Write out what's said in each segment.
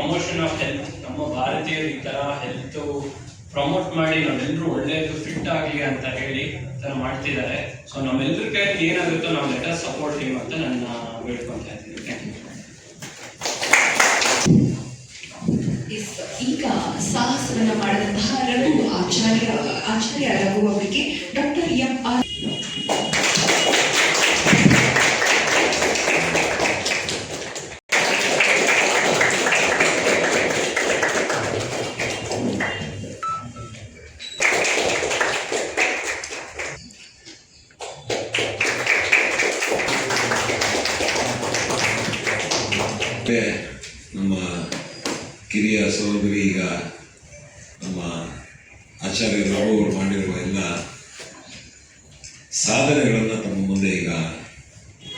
Promotion of health ನಮ್ಮ ಭಾರತೀಯರು ಈ ಥರ ಹೆಲ್ತ್ ಪ್ರಮೋಟ್ ಮಾಡಿ ನಾವೆಲ್ಲರೂ ಒಳ್ಳೆಯದು ಫಿಟ್ ಆಗಲಿ ಅಂತ ಹೇಳಿ ಥರ ಮಾಡ್ತಿದ್ದಾರೆ. ಸೊ ನಮ್ಮೆಲ್ಲರ ಕೈಯಲ್ಲಿ ಏನಾಗುತ್ತೋ ನಾವು ಲೆಟರ್ ಸಪೋರ್ಟ್ ಟೀಮ್ ಅಂತ ನನ್ನ ಬೇಡ್ಕೊಂತ ಇದ್ದೀನಿ. ಈಗ ಸಾಹಸವನ್ನು ಮಾಡಿದಂತಹ ರಘು ಆಚಾರ್ಯ ಆಚಾರ್ಯ ರಘು ಅವರಿಗೆ ಡಾಕ್ಟರ್ ಎಂ ಆರ್ ಮತ್ತೆ ನಮ್ಮ ಕಿರಿಯ ಸಹೋದರಿ ಈಗ ನಮ್ಮ ಆಚಾರ್ಯ ರಾವ್ ಅವರು ಮಾಡಿರುವ ಎಲ್ಲ ಸಾಧನೆಗಳನ್ನು ತಮ್ಮ ಮುಂದೆ ಈಗ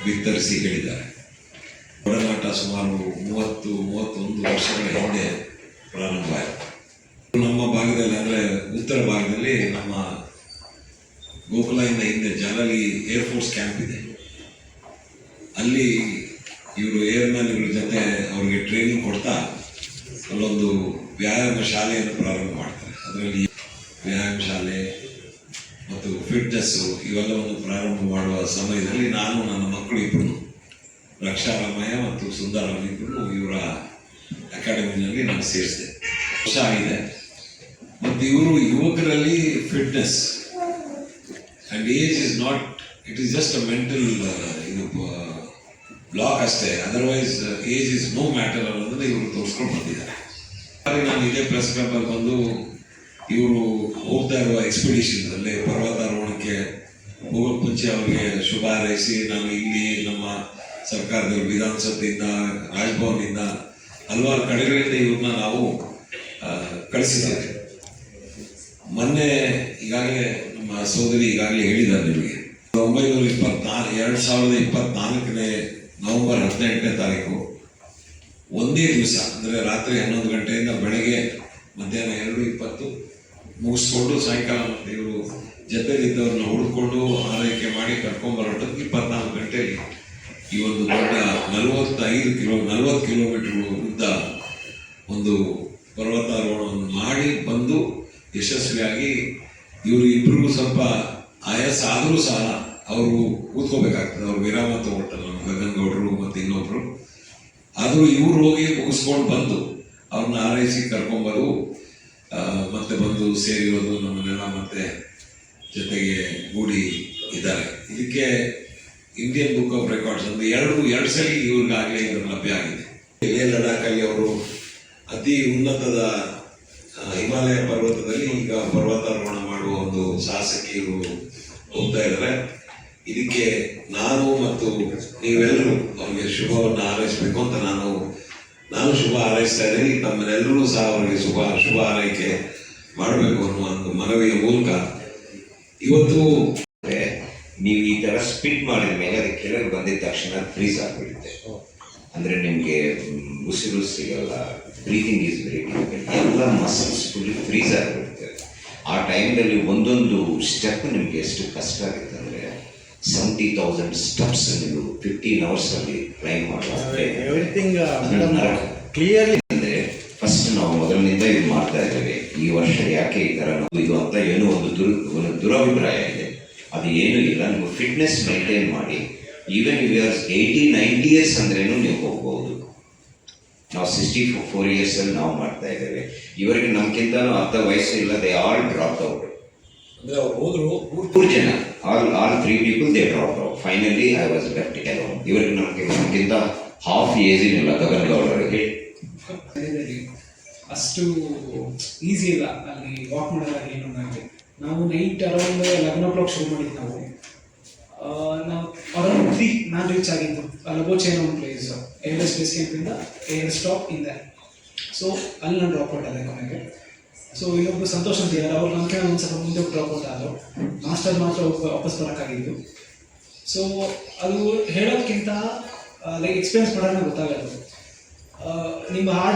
ಬಿತ್ತರಿಸಿ ಹೇಳಿದ್ದಾರೆ. ಒಡನಾಟ ಸುಮಾರು ಮೂವತ್ತು, ಮೂವತ್ತೊಂದು ವರ್ಷಗಳ ಹಿಂದೆ ಪ್ರಾರಂಭ ಆಯಿತು. ನಮ್ಮ ಭಾಗದಲ್ಲಿ ಅಂದರೆ ಉತ್ತರ ಭಾಗದಲ್ಲಿ ನಮ್ಮ ಗೋಕುಲದಿಂದ ಹಿಂದೆ ಜಾಲಲಿ ಏರ್ಫೋರ್ಸ್ ಕ್ಯಾಂಪ್ ಇದೆ. ಅಲ್ಲಿ ಇವರು ಏರ್ಮ್ಯಾನ್ಗಳ ಜೊತೆ ಅವರಿಗೆ ಟ್ರೈನಿಂಗ್ ಕೊಡ್ತಾ ಅಲ್ಲೊಂದು ವ್ಯಾಯಾಮ ಶಾಲೆಯನ್ನು ಪ್ರಾರಂಭ ಮಾಡ್ತಾರೆ. ಅದರಲ್ಲಿ ವ್ಯಾಯಾಮ ಶಾಲೆ ಮತ್ತು ಫಿಟ್ನೆಸ್ಸು ಇವೆಲ್ಲವನ್ನು ಪ್ರಾರಂಭ ಮಾಡುವ ಸಮಯದಲ್ಲಿ ನಾನು ನನ್ನ ಮಕ್ಕಳು ಇಬ್ಬರು ರಕ್ಷಾರಾಮಯ್ಯ ಮತ್ತು ಸುಂದರಾಮ ಇಬ್ಬರು ಇವರ ಅಕಾಡೆಮಿನಲ್ಲಿ ನಾನು ಸೇರಿಸಿದೆ. ವರ್ಷ ಆಗಿದೆ. ಮತ್ತು ಇವರು ಯುವಕರಲ್ಲಿ fitness and age is not it is just a mental ಇದು ಬ್ಲಾಕ್ ಅಷ್ಟೇ. Otherwise age is no matter ಅನ್ನೋದನ್ನ ಇವರು ತೋರಿಸ್ಕೊಂಡು ಬಂದಿದ್ದಾರೆ. ನಾನು ಇದೇ ಪ್ರೆಸ್ ಕ್ಲಬಲ್ಲಿ ಬಂದು ಇವರು ಹೋಗ್ತಾ ಇರುವ ಎಕ್ಸ್ಪಿಡಿಷನ್ ಅಲ್ಲಿ ಪರ್ವತಾರೋಹಣಕ್ಕೆ ಹೋಗೋಕೆ ಮುಂಚೆ ಅವರಿಗೆ ಶುಭ ಹಾರೈಸಿ, ನಾನು ಇಲ್ಲಿ ನಮ್ಮ ಸರ್ಕಾರದ ವಿಧಾನಸಭೆಯಿಂದ ರಾಜಭವನದಿಂದ ಹಲವಾರು ಕಡೆಗಳಿಂದ ಇವ್ರನ್ನ ನಾವು ಕಳಿಸಿದ್ದೇವೆ. ಮೊನ್ನೆ ಈಗಾಗಲೇ ನಮ್ಮ ಸೋದರಿ ಈಗಾಗಲೇ ಹೇಳಿದ್ದಾರೆ ನಿಮಗೆ. ಒಂಬೈನೂರ ಇಪ್ಪತ್ನಾಲ್ಕು, ಎರಡು ಸಾವಿರದ ಇಪ್ಪತ್ನಾಲ್ಕನೇ ನವೆಂಬರ್ ಹದಿನೆಂಟನೇ ತಾರೀಕು, ಒಂದೇ ದಿವಸ, ಅಂದರೆ ರಾತ್ರಿ ಹನ್ನೊಂದು ಗಂಟೆಯಿಂದ ಬೆಳಗ್ಗೆ ಮಧ್ಯಾಹ್ನ ಎರಡು ಇಪ್ಪತ್ತು ಮುಗಿಸ್ಕೊಂಡು ಸಾಯಂಕಾಲ ಇವರು ಜೊತೆಲಿದ್ದವ್ರನ್ನ ಹುಡ್ಕೊಂಡು ಆರೈಕೆ ಮಾಡಿ ಕರ್ಕೊಂಬರೋಟಕ್ಕೆ ಇಪ್ಪತ್ನಾಲ್ಕು ಗಂಟೆಯಲ್ಲಿ ಈ ಒಂದು ದೊಡ್ಡ ನಲವತ್ತೈದು ಕಿಲೋ, ನಲವತ್ತು ಕಿಲೋಮೀಟರ್ ಉದ್ದ ಒಂದು ಪರ್ವತಾರೋಹಣವನ್ನು ಮಾಡಿ ಬಂದು ಯಶಸ್ವಿಯಾಗಿ ಇವರು ಇಬ್ಬರಿಗೂ ಸ್ವಲ್ಪ ಆಯಾಸ ಆದರೂ ಸಹ ಅವರು ಕೂತ್ಕೋಬೇಕಾಗ್ತದೆ. ಅವ್ರು ವಿರಾಮ ತಗೊಳ್ತಾರೆ ನಮ್ಮ ಗಗನ್ ಗೌಡರು ಮತ್ತು ಇನ್ನೊಬ್ರು. ಆದರೂ ಇವ್ರು ಹೋಗಿ ಮುಗಿಸ್ಕೊಂಡು ಬಂದು ಅವ್ರನ್ನ ಆರೈಸಿ ಕರ್ಕೊಂಬರು. ಮತ್ತೆ ಬಂದು ಸೇರಿರೋದು ನಮ್ಮನ್ನೆಲ್ಲ ಮತ್ತೆ ಜೊತೆಗೆ ಗೂಡಿ ಇದ್ದಾರೆ. ಇದಕ್ಕೆ ಇಂಡಿಯನ್ ಬುಕ್ ಆಫ್ ರೆಕಾರ್ಡ್ಸ್ ಅಂದರೆ ಎರಡು ಎರಡು ಸಲ ಇವ್ರಿಗಾಗಲೇ ಇದು ಲಭ್ಯ ಆಗಿದೆ. ಲೇ ಲಡಾಖಲ್ಲಿ ಅವರು ಅತಿ ಉನ್ನತದ ಹಿಮಾಲಯ ಪರ್ವತದಲ್ಲಿ ಈಗ ಪರ್ವತಾರೋಹಣ ಮಾಡುವ ಒಂದು ಸಾಹಸಕ್ಕೆ ಇವರು ಹೋಗ್ತಾ ಇದ್ದಾರೆ. ಇದಕ್ಕೆ ನಾನು ಮತ್ತು ನೀವೆಲ್ಲರೂ ಅವರಿಗೆ ಶುಭವನ್ನು ಹಾರೈಸಬೇಕು ಅಂತ ನಾನು ನಾನು ಶುಭ ಹಾರೈಸ್ತಾ ಇದ್ದೀನಿ. ತಮ್ಮನ್ನೆಲ್ಲರೂ ಸಹ ಅವರಿಗೆ ಶುಭ ಶುಭ ಹಾರೈಕೆ ಮಾಡಬೇಕು ಅನ್ನುವ ಒಂದು ಮನವಿಯ ಮೂಲಕ ಇವತ್ತು ನೀವು ಈ ತರ ಸ್ಪಿಟ್ ಮಾಡಿದ ಮೇಲೆ ಅದಕ್ಕೆ ಕೆಳಗೆ ಬಂದಿದ್ದ ತಕ್ಷಣ ಫ್ರೀಸ್ ಆಗಿಬಿಡುತ್ತೆ. ಅಂದ್ರೆ ನಿಮಗೆ ಉಸಿರು ಸಿಗಲ್ಲ ಬ್ರೀತಿಂಗ್ ಈಸ್ ವೆರಿ ಎಲ್ಲ ಮಸಲ್ಸ್ ಫುಲ್ ಫ್ರೀಸ್ ಆಗಿಬಿಡುತ್ತೆ. ಆ ಟೈಮ್ನಲ್ಲಿ ಒಂದೊಂದು ಸ್ಟೆಪ್ ನಿಮಗೆ ಎಷ್ಟು ಕಷ್ಟ ಆಗುತ್ತೆ ಸೆವೆಂಟಿ ತೌಸಂಡ್ ಸ್ಟೆಪ್ಸ್ ನೀವು ಫಿಫ್ಟೀನ್ ಅವರ್ಸ್ ಅಲ್ಲಿ ಕ್ಲೈಮ್ ಮಾಡುವಂತೆ ಎವ್ರಿಥಿಂಗ್ ಕ್ಲಿಯರ್ಲಿ ಅಂದ್ರೆ ಫಸ್ಟ್ ನಾವು ಮೊದಲಿನಿಂದ ಇದು ಮಾಡ್ತಾ ಇದ್ದೇವೆ. ಈ ವರ್ಷ ಯಾಕೆ ಈ ತರ ನಾವು ಇದು ಅಂತ ಏನೋ ಒಂದು ದುರ್ ಒಂದು ದುರಭಿಪ್ರಾಯ ಇದೆ. ಅದು ಏನೂ ಇಲ್ಲ. ನೀವು ಫಿಟ್ನೆಸ್ ಮೈಂಟೈನ್ ಮಾಡಿ. Even years eighty ninety years ಅಂದ್ರೇನು ನೀವು ಹೋಗ್ಬೋದು. ನಾವು ಸಿಕ್ಸ್ಟಿ ಫೋರ್ ಇಯರ್ಸ್ ಅಲ್ಲಿ ನಾವು ಮಾಡ್ತಾ ಇದ್ದೇವೆ. ಇವರಿಗೆ ನಮ್ಗಿಂತಲೂ ಅರ್ಧ ವಯಸ್ಸು ಇಲ್ಲ. ದೇ ಆಲ್ ಡ್ರಾಪ್ ಔಟ್ ಅಂದ್ರೆ ಅವ್ರು ಹೋದ್ರು ಮೂರು ಜನ. All all three people they drop out finally I was left alone ಇವರಿಗೆ ನಮಗೆ ನಮಗಿಂತ ಹಾಫ್ ಏಜ್ ಇಲ್ಲ ಗಗನ್ ಗೌಡರಿಗೆ ಅಷ್ಟು ಈಸಿ ಇಲ್ಲ. ಅಲ್ಲಿ ವಾಕ್ ಮಾಡೋದಾಗಲಿ ಏನು ಆಗಲಿ ನಾವು night around eleven o'clock ಶುರು ಮಾಡಿದ್ದು ನಾವು. ಆ, ನಾವು ಅರೌಂಡ್ ತ್ರೀ ನಾನು ರೀಚ್ ಆಗಿದ್ದು. ಲಬೋಚೆ ಏನೋ ಒಂದು ಪ್ಲೇಸ್ ಏರ್ ಸ್ಪೇಸ್ ಕ್ಯಾಂಪಿಂದ ಏರ್ ಸ್ಟಾಪ್ ಇಂದ ಸೊ ಅಲ್ಲಿ ನಾನು ಡ್ರಾಪ್ ಮಾಡಿದೆ ಆದೆ ಕೊನೆಗೆ. ಸೊ ಇನ್ನೊಬ್ಬರು ಸಂತೋಷ್ ಅಂತ ಇದ್ದಾರೆ. ಅವ್ರು ನನ್ನ ಒಂದು ಸ್ವಲ್ಪ ಮುಂದೆ ಡ್ರಾಪ್ ಔಟ್ ಆದರು ಮಾಸ್ಟರ್ ಮಾತ್ರ ವಾಪಸ್ ಬರೋಕ್ಕಾಗಿದ್ದು. ಸೊ ಅದು ಹೇಳೋದಕ್ಕಿಂತ ಲೈಕ್ ಎಕ್ಸ್ಪೀರಿಯನ್ಸ್ ಮಾಡೋಣ ಗೊತ್ತಾಗಲ್ಲ. ನಿಮ್ಮ ಹಾರ್ಟ್